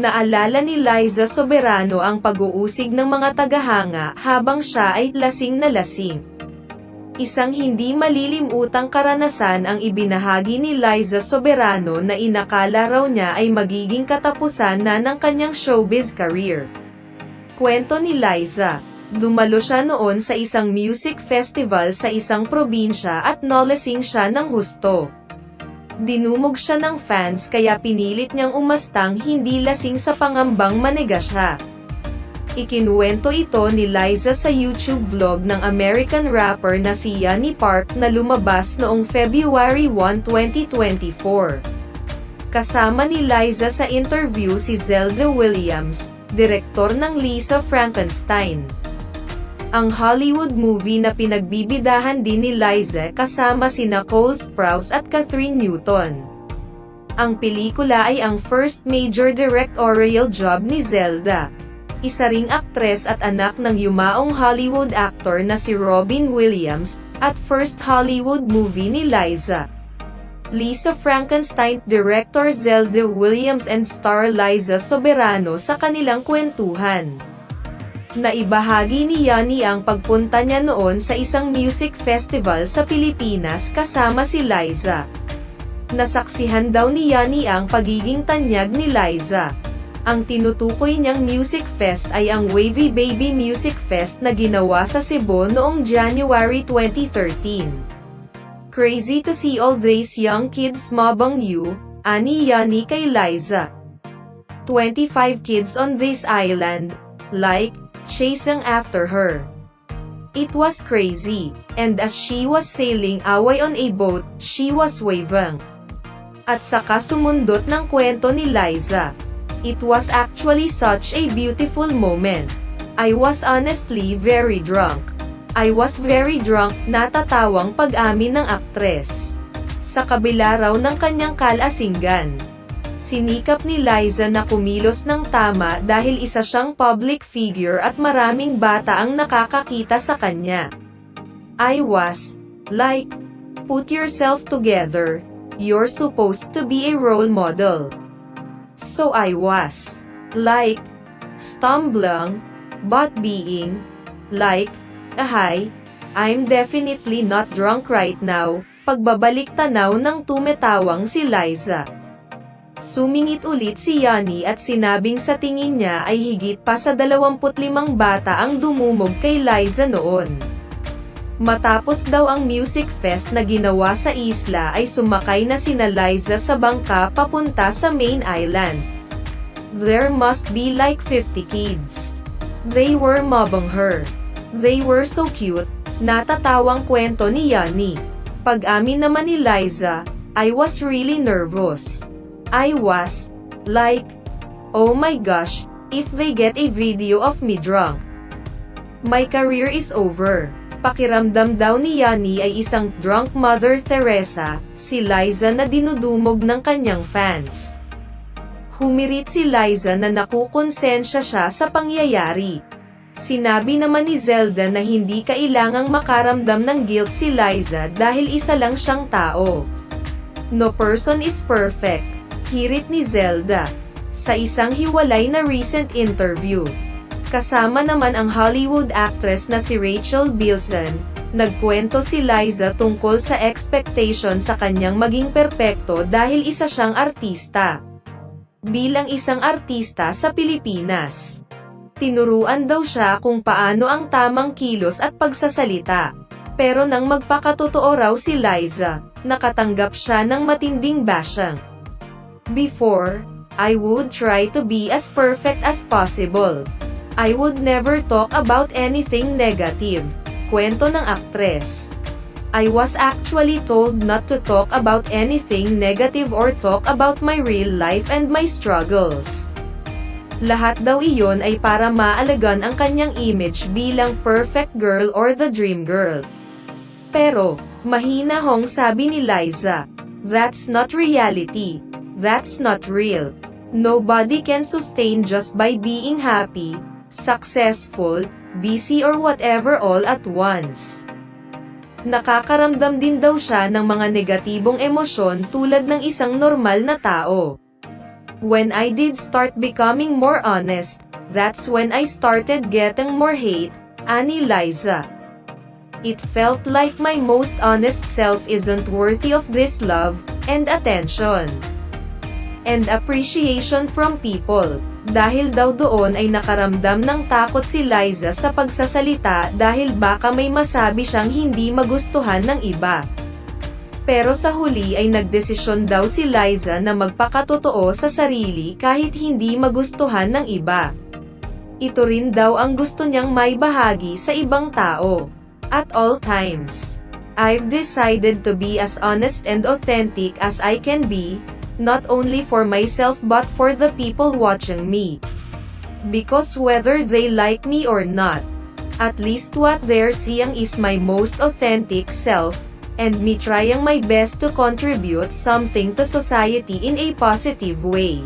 Naalala ni Liza Soberano ang pag-uusig ng mga tagahanga habang siya ay lasing na lasing. Isang hindi malilimutang karanasan ang ibinahagi ni Liza Soberano na inakala raw niya ay magiging katapusan na ng kanyang showbiz career. Kwento ni Liza, dumalo siya noon sa isang music festival sa isang probinsya at nolasing siya ng husto. Dinumog siya ng fans kaya pinilit niyang umastang hindi lasing sa pangambang manega siya. Ikinuwento ito ni Liza sa YouTube vlog ng American rapper na si Yanni Park na lumabas noong February 1, 2024. Kasama ni Liza sa interview si Zelda Williams, direktor ng Lisa Frankenstein. Ang Hollywood movie na pinagbibidahan din ni Liza kasama sina Cole Sprouse at Catherine Newton. Ang pelikula ay ang first major directorial job ni Zelda. Isa ring aktres at anak ng yumaong Hollywood actor na si Robin Williams, at first Hollywood movie ni Liza. Lisa Frankenstein, director Zelda Williams and star Liza Soberano sa kanilang kwentuhan. Naibahagi ni Yanni ang pagpunta niya noon sa isang music festival sa Pilipinas kasama si Liza. Nasaksihan daw ni Yanni ang pagiging tanyag ni Liza. Ang tinutukoy niyang music fest ay ang Wavy Baby Music Fest na ginawa sa Cebu noong January 2013. Crazy to see all these young kids mabang you, ani Yanni kay Liza. 25 kids on this island, like, chasing after her. It was crazy, and as she was sailing away on a boat, she was waving. At saka sumundot ng kwento ni Liza. It was actually such a beautiful moment. I was honestly very drunk. I was very drunk, natatawang pag-amin ng aktres. Sa kabila raw ng kanyang kalasingan. Sinikap ni Liza na kumilos ng tama dahil isa siyang public figure at maraming bata ang nakakakita sa kanya. I was, like, put yourself together, you're supposed to be a role model. So I was, like, stumbling, but being, like, ahay, I'm definitely not drunk right now, pagbabalik tanaw ng tumetawang si Liza. Sumingit ulit si Yanni at sinabing sa tingin niya ay higit pa sa 25 bata ang dumumog kay Liza noon. Matapos daw ang music fest na ginawa sa isla ay sumakay na sina Liza sa bangka papunta sa main island. There must be like 50 kids. They were mobbing her. They were so cute, natatawang kwento ni Yanni. Pag-amin naman ni Liza, I was really nervous. I was, like, oh my gosh, if they get a video of me drunk. My career is over. Pakiramdam daw ni Yanni ay isang drunk Mother Teresa, si Liza na dinudumog ng kanyang fans. Humirit si Liza na nakukonsensya siya sa pangyayari. Sinabi naman ni Zelda na hindi kailangang makaramdam ng guilt si Liza dahil isa lang siyang tao. No person is perfect, hirit ni Zelda. Sa isang hiwalay na recent interview. Kasama naman ang Hollywood actress na si Rachel Bilson, nagkwento si Liza tungkol sa expectation sa kanyang maging perpekto dahil isa siyang artista. Bilang isang artista sa Pilipinas. Tinuruan daw siya kung paano ang tamang kilos at pagsasalita. Pero nang magpakatotoo raw si Liza, nakatanggap siya ng matinding bashing. Before, I would try to be as perfect as possible. I would never talk about anything negative. Kwento ng aktres. I was actually told not to talk about anything negative or talk about my real life and my struggles. Lahat daw iyon ay para maalagan ang kanyang image bilang perfect girl or the dream girl. Pero, mahina hong sabi ni Liza. That's not reality. That's not real. Nobody can sustain just by being happy, successful, busy or whatever all at once. Nakakaramdam din daw siya ng mga negatibong emosyon tulad ng isang normal na tao. When I did start becoming more honest, that's when I started getting more hate, Annie Liza. It felt like my most honest self isn't worthy of this love, and attention. And appreciation from people. Dahil daw doon ay nakaramdam ng takot si Liza sa pagsasalita dahil baka may masabi siyang hindi magustuhan ng iba. Pero sa huli ay nagdesisyon daw si Liza na magpakatotoo sa sarili kahit hindi magustuhan ng iba. Ito rin daw ang gusto niyang may bahagi sa ibang tao. At all times. I've decided to be as honest and authentic as I can be, not only for myself but for the people watching me. Because whether they like me or not, at least what they're seeing is my most authentic self, and me trying my best to contribute something to society in a positive way.